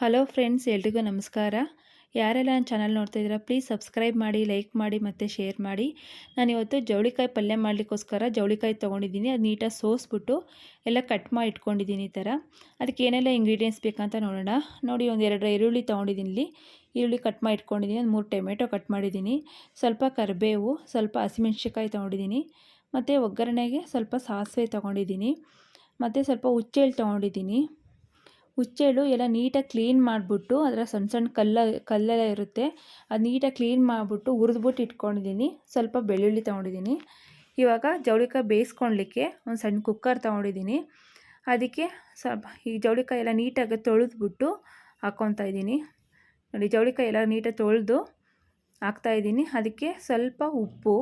Hello friends ಎಲ್ರಿಗೂ ನಮಸ್ಕಾರ. ಯಾರೆಲ್ಲ ನನ್ನ ಚಾನಲ್ ನೋಡ್ತಾ ಇದ್ದೀರಾ ಪ್ಲೀಸ್ ಸಬ್ಸ್ಕ್ರೈಬ್ ಮಾಡಿ ಲೈಕ್ ಮಾಡಿ ಮತ್ತು ಶೇರ್ ಮಾಡಿ. ನಾನು ಇವತ್ತು ಜವಳಿಕಾಯಿ ಪಲ್ಯ ಮಾಡಲಿಕ್ಕೋಸ್ಕರ ಜವಳಿಕಾಯಿ ತೊಗೊಂಡಿದ್ದೀನಿ. ಅದು ನೀಟಾಗಿ ಸೋಸ್ಬಿಟ್ಟು ಎಲ್ಲ ಕಟ್ ಮಾಡಿ ಇಟ್ಕೊಂಡಿದ್ದೀನಿ ಈ ಥರ ಅದಕ್ಕೆ ಏನೆಲ್ಲ ಇಂಗ್ರೀಡಿಯೆಂಟ್ಸ್ ಬೇಕಂತ ನೋಡೋಣ. ನೋಡಿ ಒಂದು ಎರಡು ಈರುಳ್ಳಿ ತೊಗೊಂಡಿದ್ದೀನಿ ಇಲ್ಲಿ. ಈರುಳ್ಳಿ ಕಟ್ ಮಾಡಿ ಇಟ್ಕೊಂಡಿದ್ದೀನಿ ಒಂದು ಮೂರು ಟೊಮೆಟೊ ಕಟ್ ಮಾಡಿದ್ದೀನಿ. ಸ್ವಲ್ಪ ಕರಿಬೇವು, ಸ್ವಲ್ಪ ಹಸಿಮೆಣ್ಸಿಕಾಯಿ ತೊಗೊಂಡಿದ್ದೀನಿ. ಮತ್ತು ಒಗ್ಗರಣೆಗೆ ಸ್ವಲ್ಪ ಸಾಸಿವೆ ತೊಗೊಂಡಿದ್ದೀನಿ. ಮತ್ತು ಸ್ವಲ್ಪ ಹುಚ್ಚೆಳ್ಳು ತೊಗೊಂಡಿದ್ದೀನಿ. ಹುಚ್ಚೆಳ್ಳು ಎಲ್ಲ ನೀಟಾಗಿ ಕ್ಲೀನ್ ಮಾಡಿಬಿಟ್ಟು ಅದರ ಸಣ್ಣ ಸಣ್ಣ ಕಲ್ಲ, ಕಲ್ಲೆಲ್ಲ ಇರುತ್ತೆ. ಅದು ನೀಟಾಗಿ ಕ್ಲೀನ್ ಮಾಡಿಬಿಟ್ಟು ಹುರಿದ್ಬಿಟ್ಟು ಇಟ್ಕೊಂಡಿದ್ದೀನಿ. ಸ್ವಲ್ಪ ಬೆಳ್ಳುಳ್ಳಿ ತೊಗೊಂಡಿದ್ದೀನಿ. ಇವಾಗ ಜವಳಿಕಾಯಿ ಬೇಯಿಸ್ಕೊಳ್ಲಿಕ್ಕೆ ಒಂದು ಸಣ್ಣ ಕುಕ್ಕರ್ ತೊಗೊಂಡಿದ್ದೀನಿ. ಅದಕ್ಕೆ ಸ್ವಲ್ಪ ಈ ಜವಳಿಕಾಯಿ ಎಲ್ಲ ನೀಟಾಗಿ ತೊಳೆದ್ಬಿಟ್ಟು ಹಾಕ್ಕೊತಾ ಇದ್ದೀನಿ. ನೋಡಿ, ಜವಳಿಕಾಯಿ ಎಲ್ಲ ನೀಟಾಗಿ ತೊಳೆದು ಹಾಕ್ತಾಯಿದ್ದೀನಿ ಅದಕ್ಕೆ ಸ್ವಲ್ಪ ಉಪ್ಪು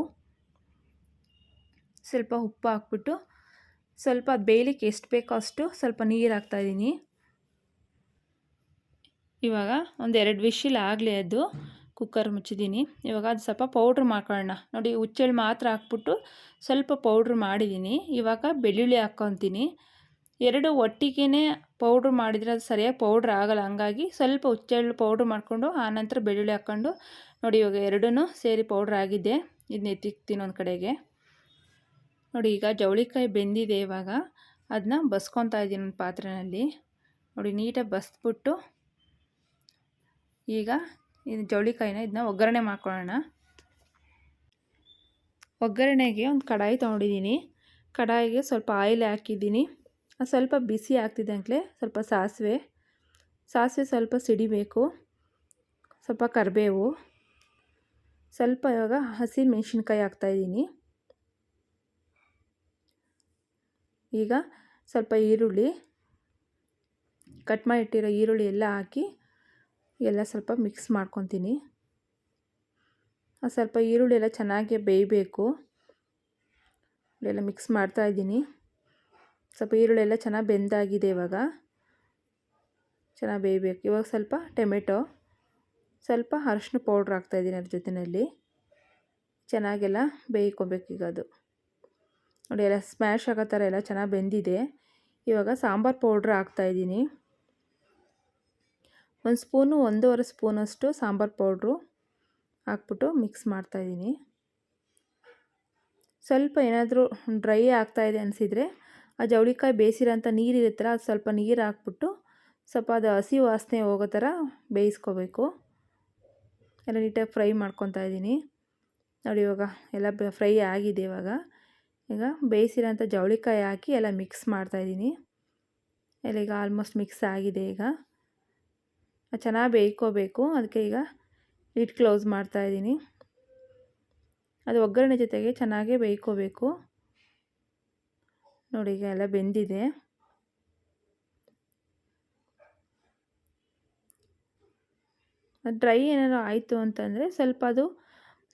ಸ್ವಲ್ಪ ಉಪ್ಪು ಹಾಕ್ಬಿಟ್ಟು ಸ್ವಲ್ಪ ಬೇಯಲಿಕ್ಕೆ ಎಷ್ಟು ಬೇಕೋ ಅಷ್ಟು ಸ್ವಲ್ಪ ನೀರು ಹಾಕ್ತಾಯಿದ್ದೀನಿ ಇವಾಗ ಒಂದು ಎರಡು ವಿಶಿಲ್ ಆಗಲಿ ಅದು ಕುಕ್ಕರ್ ಮುಚ್ಚಿದ್ದೀನಿ. ಇವಾಗ ಅದು ಸ್ವಲ್ಪ ಪೌಡ್ರ್ ಮಾಡ್ಕೊಳ್ಳೋಣ. ನೋಡಿ ಹುಚ್ಚೆಳ್ಳು ಮಾತ್ರ ಹಾಕ್ಬಿಟ್ಟು ಸ್ವಲ್ಪ ಪೌಡ್ರ್ ಮಾಡಿದ್ದೀನಿ. ಇವಾಗ ಬೆಳ್ಳುಳ್ಳಿ ಹಾಕ್ಕೊತೀನಿ. ಎರಡು ಒಟ್ಟಿಗೆ ಪೌಡ್ರ್ ಮಾಡಿದರೆ ಅದು ಸರಿಯಾಗಿ ಪೌಡ್ರ್ ಆಗಲ್ಲ. ಹಂಗಾಗಿ ಸ್ವಲ್ಪ ಹುಚ್ಚೆಳ್ಳು ಪೌಡ್ರ್ ಮಾಡಿಕೊಂಡು ಆನಂತರ ಬೆಳ್ಳುಳ್ಳಿ ಹಾಕ್ಕೊಂಡು ನೋಡಿ, ಇವಾಗ ಎರಡೂ ಸೇರಿ ಪೌಡ್ರ್ ಆಗಿದೆ. ಇದನ್ನ ಎತ್ತಿಕ್ತೀನಿ ಒಂದು ಕಡೆಗೆ. ನೋಡಿ, ಈಗ ಜವಳಿಕಾಯಿ ಬೆಂದಿದೆ ಇವಾಗ. ಅದನ್ನ ಬಸ್ಕೊತಾ ಇದ್ದೀನಿ ಒಂದು ಪಾತ್ರೆಯಲ್ಲಿ ನೋಡಿ, ನೀಟಾಗಿ ಬಸ್ಬಿಟ್ಟು ಈಗ ಇದು ಜವಳಿಕಾಯಿನ ಇದನ್ನ ಒಗ್ಗರಣೆ ಮಾಡ್ಕೊಳ್ಳೋಣ. ಒಗ್ಗರಣೆಗೆ ಒಂದು ಕಡಾಯಿ ತೊಗೊಂಡಿದ್ದೀನಿ. ಕಡಾಯಿಗೆ ಸ್ವಲ್ಪ ಆಯಿಲ್ ಹಾಕಿದ್ದೀನಿ. ಅದು ಸ್ವಲ್ಪ ಬಿಸಿ ಆಗ್ತಿದ್ದಂಗೆ ಸ್ವಲ್ಪ ಸಾಸಿವೆ. ಸಾಸಿವೆ ಸ್ವಲ್ಪ ಸಿಡಿಬೇಕು. ಸ್ವಲ್ಪ ಕರಿಬೇವು. ಸ್ವಲ್ಪ ಇವಾಗ ಹಸಿ ಮೆಣಸಿನ್ಕಾಯಿ ಹಾಕ್ತಾಯಿದ್ದೀನಿ. ಈಗ ಸ್ವಲ್ಪ ಈರುಳ್ಳಿ. ಕಟ್ ಮಾಡಿಟ್ಟಿರೋ ಈರುಳ್ಳಿ ಎಲ್ಲ ಹಾಕಿ ಎಲ್ಲ ಸ್ವಲ್ಪ ಮಿಕ್ಸ್ ಮಾಡ್ಕೊತೀನಿ. ಸ್ವಲ್ಪ ಈರುಳ್ಳಿ ಎಲ್ಲ ಚೆನ್ನಾಗಿ ಬೇಯಬೇಕು. ಎಲ್ಲ ಮಿಕ್ಸ್ ಮಾಡ್ತಾಯಿದ್ದೀನಿ ಸ್ವಲ್ಪ ಈರುಳ್ಳಿ ಎಲ್ಲ ಚೆನ್ನಾಗಿ ಬೆಂದಾಗಿದೆ ಇವಾಗ. ಚೆನ್ನಾಗಿ ಬೇಯಬೇಕು. ಇವಾಗ ಸ್ವಲ್ಪ ಟೊಮೆಟೊ, ಸ್ವಲ್ಪ ಅರಶಿನ ಪೌಡ್ರ್ ಹಾಕ್ತಾಯಿದ್ದೀನಿ ಅದ್ರ ಜೊತೆಯಲ್ಲಿ. ಚೆನ್ನಾಗೆಲ್ಲ ಬೇಯ್ಕೊಬೇಕು ಈಗ ಅದು. ನೋಡಿ ಎಲ್ಲ ಸ್ಮ್ಯಾಶ್ ಆಗೋ ಥರ ಎಲ್ಲ ಚೆನ್ನಾಗಿ ಬೆಂದಿದೆ. ಇವಾಗ ಸಾಂಬಾರು ಪೌಡ್ರ್ ಹಾಕ್ತಾಯಿದ್ದೀನಿ ಒಂದು ಸ್ಪೂನು, ಒಂದೂವರೆ ಸ್ಪೂನಷ್ಟು ಸಾಂಬಾರು ಪೌಡ್ರು ಹಾಕ್ಬಿಟ್ಟು ಮಿಕ್ಸ್ ಮಾಡ್ತಾಯಿದ್ದೀನಿ ಸ್ವಲ್ಪ ಏನಾದರೂ ಡ್ರೈ ಆಗ್ತಾಯಿದೆ ಅನಿಸಿದರೆ ಆ ಜವಳಿಕಾಯಿ ಬೇಯಿಸಿರೋಂಥ ನೀರಿರುತ್ತಲ್ಲ ಅದು ಸ್ವಲ್ಪ ನೀರು ಹಾಕ್ಬಿಟ್ಟು ಸ್ವಲ್ಪ ಅದು ಹಸಿ ವಾಸನೆ ಹೋಗೋ ಥರ ಬೇಯಿಸ್ಕೋಬೇಕು. ಎಲ್ಲ ನೀಟಾಗಿ ಫ್ರೈ ಮಾಡ್ಕೊತಾ ಇದ್ದೀನಿ. ನೋಡಿ ಇವಾಗ ಎಲ್ಲ ಫ್ರೈ ಆಗಿದೆ ಇವಾಗ. ಈಗ ಬೇಯಿಸಿರೋಂಥ ಜವಳಿಕಾಯಿ ಹಾಕಿ ಎಲ್ಲ ಮಿಕ್ಸ್ ಮಾಡ್ತಾಯಿದ್ದೀನಿ ಎಲ್ಲ ಈಗ ಆಲ್ಮೋಸ್ಟ್ ಮಿಕ್ಸ್ ಆಗಿದೆ ಈಗ. ಚೆನ್ನಾಗಿ ಬೇಯ್ಕೋಬೇಕು. ಅದಕ್ಕೆ ಈಗ ಲಿಡ್ ಕ್ಲೋಸ್ ಮಾಡ್ತಾಯಿದ್ದೀನಿ ಅದು ಒಗ್ಗರಣೆ ಜೊತೆಗೆ ಚೆನ್ನಾಗೇ ಬೇಯ್ಕೋಬೇಕು. ನೋಡಿ, ಈಗ ಎಲ್ಲ ಬೆಂದಿದೆ. ಡ್ರೈ ಏನಾದ್ರು ಆಯಿತು ಅಂತಂದರೆ ಸ್ವಲ್ಪ ಅದು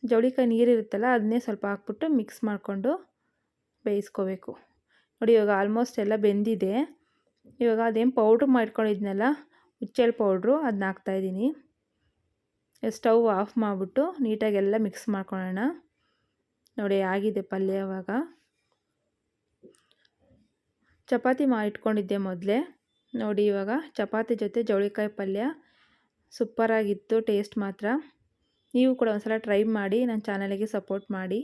ಜವಳಿಕಾಯಿ ನೀರಿರುತ್ತಲ್ಲ ಅದನ್ನೇ ಸ್ವಲ್ಪ ಹಾಕ್ಬಿಟ್ಟು ಮಿಕ್ಸ್ ಮಾಡಿಕೊಂಡು ಬೇಯಿಸ್ಕೋಬೇಕು. ನೋಡಿ, ಇವಾಗ ಆಲ್ಮೋಸ್ಟ್ ಎಲ್ಲ ಬೆಂದಿದೆ. ಇವಾಗ ಅದೇನು ಪೌಡ್ರ್ ಮಾಡ್ಕೊಂಡಿದ್ನಲ್ಲ ಹುಚ್ಚೆಳ್ಳು ಪೌಡ್ರು ಅದನ್ನ ಹಾಕ್ತಾಯಿದ್ದೀನಿ ಸ್ಟವ್ ಆಫ್ ಮಾಡಿಬಿಟ್ಟು ನೀಟಾಗಿ ಎಲ್ಲ ಮಿಕ್ಸ್ ಮಾಡ್ಕೊಳ್ಳೋಣ ನೋಡಿ ಆಗಿದೆ ಪಲ್ಯ ಅವಾಗ. ಚಪಾತಿ ಮಾಡಿಟ್ಕೊಂಡಿದ್ದೆ ಮೊದಲೇ. ನೋಡಿ ಇವಾಗ ಚಪಾತಿ ಜೊತೆ ಜವಳಿಕಾಯಿ ಪಲ್ಯ. ಸೂಪರಾಗಿತ್ತು, ಟೇಸ್ಟ್ ಮಾತ್ರ. ನೀವು ಕೂಡ ಒಂದ್ಸಲ ಟ್ರೈ ಮಾಡಿ ನನ್ನ ಚಾನಲಿಗೆ ಸಪೋರ್ಟ್ ಮಾಡಿ.